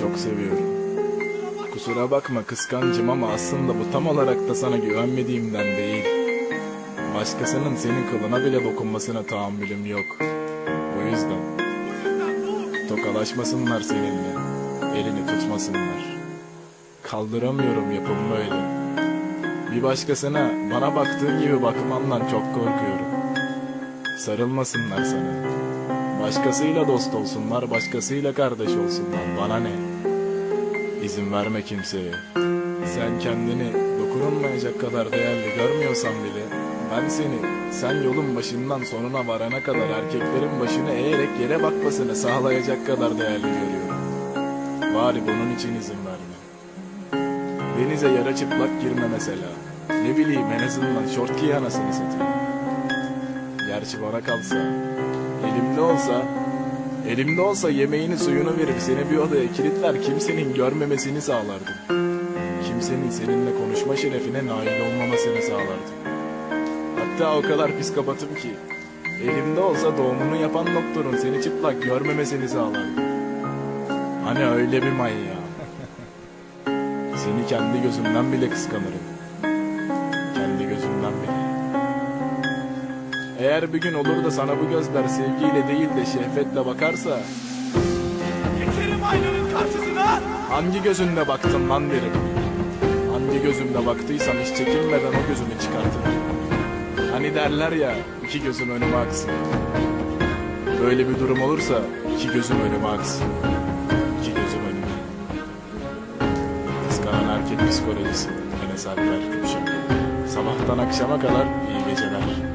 Çok seviyorum. Kusura bakma kıskancım ama aslında bu tam olarak da sana güvenmediğimden değil. Başkasının senin kılına bile dokunmasına tahammülüm yok. O yüzden. Tokalaşmasınlar seninle. Elini tutmasınlar. Kaldıramıyorum yapımı öyle. Bir başkasına bana baktığın gibi bakmandan çok korkuyorum. Sarılmasınlar sana. Başkasıyla dost olsunlar, başkasıyla kardeş olsunlar. Bana ne? İzin verme kimseye. Sen kendini dokunulmayacak kadar değerli görmüyorsan bile ben seni sen yolun başından sonuna varana kadar erkeklerin başını eğerek yere bakmasını sağlayacak kadar değerli görüyorum. Bari bunun için izin verme. Denize yara çıplak girme mesela. Ne bileyim en azından şort giy anasını satayım. Gerçi bana kalsa, elimde olsa, elimde olsa yemeğini suyunu verip seni bir odaya kilitler kimsenin görmemesini sağlardım. Kimsenin seninle konuşma şerefine nail olmamasını sağlardım. Hatta o kadar psikopatım ki, elimde olsa doğumunu yapan doktorun seni çıplak görmemesini sağlardım. Hani öyle bir manyağı. Seni kendi gözümden bile kıskanırım. Kendi gözümden bile. Eğer bir gün olur da sana bu gözler sevgiyle değil de şehvetle bakarsa Geçerim aynanın karşısına. hangi gözünle baktın lan derim. Hangi gözümle baktıysam hiç çekinmeden o gözümü çıkartırım. Hani derler ya iki gözüm önüme aksın. Böyle bir durum olursa iki gözüm önüme aksın. İki gözüm önüme. Kıskanan erkek psikolojisi. Enes Alper Gümüşek. Sabahtan akşama kadar iyi geceler.